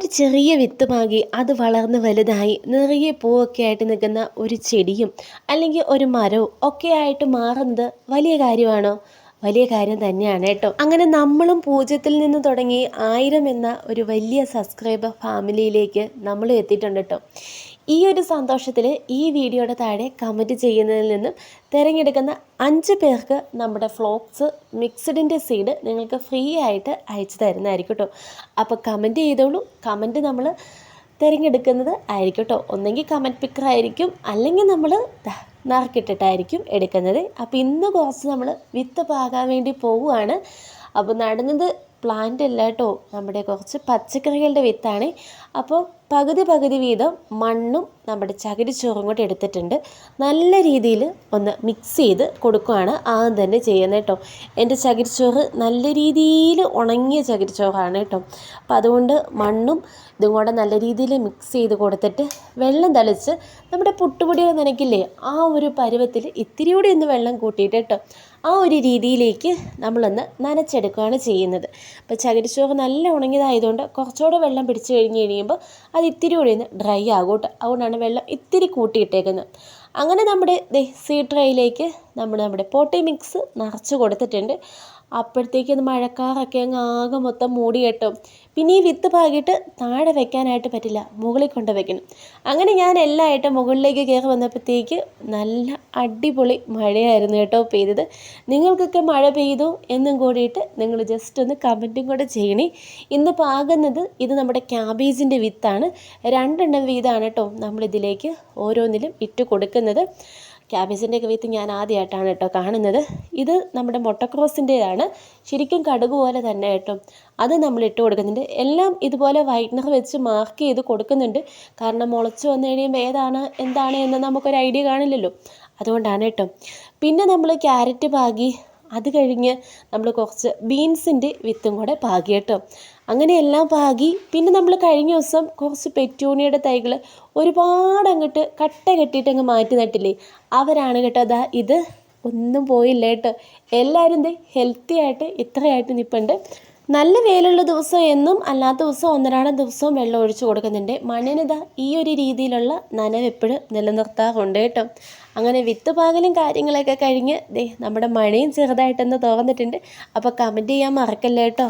ഒരു ചെറിയ വിത്തുമാകി അത് വളർന്ന് വലുതായി നിറയെ പൂവൊക്കെ ആയിട്ട് നിൽക്കുന്ന ഒരു ചെടിയും അല്ലെങ്കിൽ ഒരു മരവും ഒക്കെ ആയിട്ട് മാറുന്നത് വലിയ കാര്യമാണോ? വലിയ കാര്യം തന്നെയാണ് കേട്ടോ. അങ്ങനെ നമ്മളും പൂജ്യത്തിൽ നിന്ന് തുടങ്ങി ആയിരം എന്ന ഒരു വലിയ സബ്സ്ക്രൈബർ ഫാമിലിയിലേക്ക് നമ്മൾ എത്തിയിട്ടുണ്ട് കേട്ടോ. ഈ ഒരു സന്തോഷത്തിൽ ഈ വീഡിയോയുടെ താഴെ കമന്റ് ചെയ്യുന്നതിൽ നിന്നും തിരഞ്ഞെടുക്കുന്ന അഞ്ച് പേർക്ക് നമ്മുടെ ഫ്ലോക്സ് മിക്സഡിന്റെ സീഡ് നിങ്ങൾക്ക് ഫ്രീ ആയിട്ട് അയച്ചു തരുന്നതായിരിക്കും കേട്ടോ അപ്പോൾ കമന്റ് ചെയ്തോളൂ. കമന്റ് നമ്മൾ തിരഞ്ഞെടുക്കുന്നത് ആയിരിക്കും കേട്ടോ ഒന്നെങ്കിൽ കമന്റ് പിക്കർ ആയിരിക്കും. അല്ലെങ്കിൽ നമ്മൾ നറുക്കിട്ടിട്ടായിരിക്കും എടുക്കുന്നത്. അപ്പോൾ ഇന്ന് കുറച്ച് നമ്മൾ വിത്ത് പാകാൻ വേണ്ടി പോവുകയാണ്. അപ്പോൾ നടുന്നത് പ്ലാന്റ് അല്ല കേട്ടോ നമ്മുടെ കുറച്ച് പച്ചക്കറികളുടെ വിത്താണ്. അപ്പോൾ പകുതി പകുതി വീതം മണ്ണും നമ്മുടെ ചകിരിച്ചോറും കൂടി എടുത്തിട്ടുണ്ട്. നല്ല രീതിയിൽ ഒന്ന് മിക്സ് ചെയ്ത് കൊടുക്കുകയാണ് ആദ്യം തന്നെ ചെയ്യുന്നത് കേട്ടോ. എന്റെ ചകിരിച്ചോറ് നല്ല രീതിയിൽ ഉണങ്ങിയ ചകിരിച്ചോറാണ് കേട്ടോ. അപ്പോൾ അതുകൊണ്ട് മണ്ണും ഇതും കൂടെ നല്ല രീതിയിൽ മിക്സ് ചെയ്ത് കൊടുത്തിട്ട് വെള്ളം തളിച്ച് നമ്മുടെ പുട്ടുപൊടികൾ നനയ്ക്കില്ലേ ആ ഒരു പരുവത്തിൽ ഇത്തിരി കൂടി ഒന്ന് വെള്ളം കൂട്ടിയിട്ട് കേട്ടോ. ആ ഒരു രീതിയിലേക്ക് നമ്മളൊന്ന് നനച്ചെടുക്കുകയാണ് ചെയ്യുന്നത്. അപ്പോൾ ചകിരിച്ചോറ് നല്ല ഉണങ്ങിയതായതുകൊണ്ട് കുറച്ചുകൂടെ വെള്ളം പിടിച്ചു കഴിഞ്ഞ് കഴിയുമ്പോൾ അത് ഇത്തിരി കൂടി ഒന്ന് ഡ്രൈ ആകും കേട്ടോ അതുകൊണ്ടാണ് വെള്ളം ഇത്തിരി കൂട്ടിയിട്ടേക്കുന്നത്. അങ്ങനെ നമ്മുടെ ദേ സീ ട്രേയിലേക്ക് നമ്മൾ നമ്മുടെ പോട്ടി മിക്സ് നിറച്ച് കൊടുത്തിട്ടുണ്ട്. അപ്പോഴത്തേക്കും അത് മഴക്കാറൊക്കെ അങ്ങ് ആകെ മൊത്തം മൂടി കെട്ടും. പിന്നെ ഈ വിത്ത് പാകിയിട്ട് താഴെ വെക്കാനായിട്ട് പറ്റില്ല. മുകളിൽ കൊണ്ട് വെക്കണം. അങ്ങനെ ഞാൻ എല്ലാമായിട്ട് മുകളിലേക്ക് കയറി വന്നപ്പോഴത്തേക്ക് നല്ല അടിപൊളി മഴയായിരുന്നു കേട്ടോ പെയ്തത്. നിങ്ങൾക്കൊക്കെ മഴ പെയ്തു എന്നും കൂടിയിട്ട് നിങ്ങൾ ജസ്റ്റ് ഒന്ന് കമന്റും കൂടെ ചെയ്യണേ. ഇന്ന് പാകുന്നത് ഇത് നമ്മുടെ ക്യാബേജിന്റെ വിത്താണ്. രണ്ടെണ്ണം വീതമാണ് കേട്ടോ നമ്മളിതിലേക്ക് ഓരോന്നിലും ഇട്ട് കൊടുക്കുന്നത്. ക്യാബേജിന്റെ വിത്ത് ഞാൻ ആദ്യമായിട്ടാണ് കേട്ടോ കാണുന്നത്. ഇത് നമ്മുടെ മൊട്ടക്രോസിന്റേതാണ്. ശരിക്കും കടുക് പോലെ തന്നെ കേട്ടോ. അത് നമ്മൾ ഇട്ട് കൊടുക്കുന്നുണ്ട്. എല്ലാം ഇതുപോലെ വൈറ്റ്നർ വെച്ച് മാർക്ക് ചെയ്ത് കൊടുക്കുന്നുണ്ട്. കാരണം മുളച്ച് വന്നു കഴിയുമ്പോൾ ഏതാണ് എന്താണ് എന്ന് നമുക്കൊരു ഐഡിയ കാണില്ലല്ലോ. അതുകൊണ്ടാണ് കേട്ടോ. പിന്നെ നമ്മൾ ക്യാരറ്റ് പാകി അത് കഴിഞ്ഞ് നമ്മൾ കുറച്ച് ബീൻസിന്റെ വിത്തും കൂടെ പാകി കേട്ടോ അങ്ങനെ എല്ലാം പാകി. പിന്നെ നമ്മൾ കഴിഞ്ഞ ദിവസം കുറച്ച് പെറ്റൂണിയുടെ തൈകൾ ഒരുപാട് അങ്ങോട്ട് കട്ട കെട്ടിയിട്ട് അങ്ങ് മാറ്റി നട്ടില്ലേ? അവരാണ് കേട്ടോ അതാ ഇത്. ഒന്നും പോയില്ല കേട്ടോ. എല്ലാവരും ഹെൽത്തി ആയിട്ട് ഇത്രയായിട്ട് നിൽപ്പുണ്ട് നല്ല വെയിലുള്ള ദിവസം എന്നും അല്ലാത്ത ദിവസം ഒന്നരാടം ദിവസവും വെള്ളം ഒഴിച്ചു കൊടുക്കുന്നുണ്ട്. മണ്ണിനിത ഈ ഒരു രീതിയിലുള്ള നനവ് എപ്പോഴും നിലനിർത്താറുണ്ട് കേട്ടോ. അങ്ങനെ വിത്ത് പാകലും കാര്യങ്ങളൊക്കെ കഴിഞ്ഞ് ദേ നമ്മുടെ മഴയും ചെറുതായിട്ടൊന്ന് തുറന്നിട്ടുണ്ട് അപ്പോൾ കമന്റ് ചെയ്യാൻ മറക്കല്ലേ കേട്ടോ.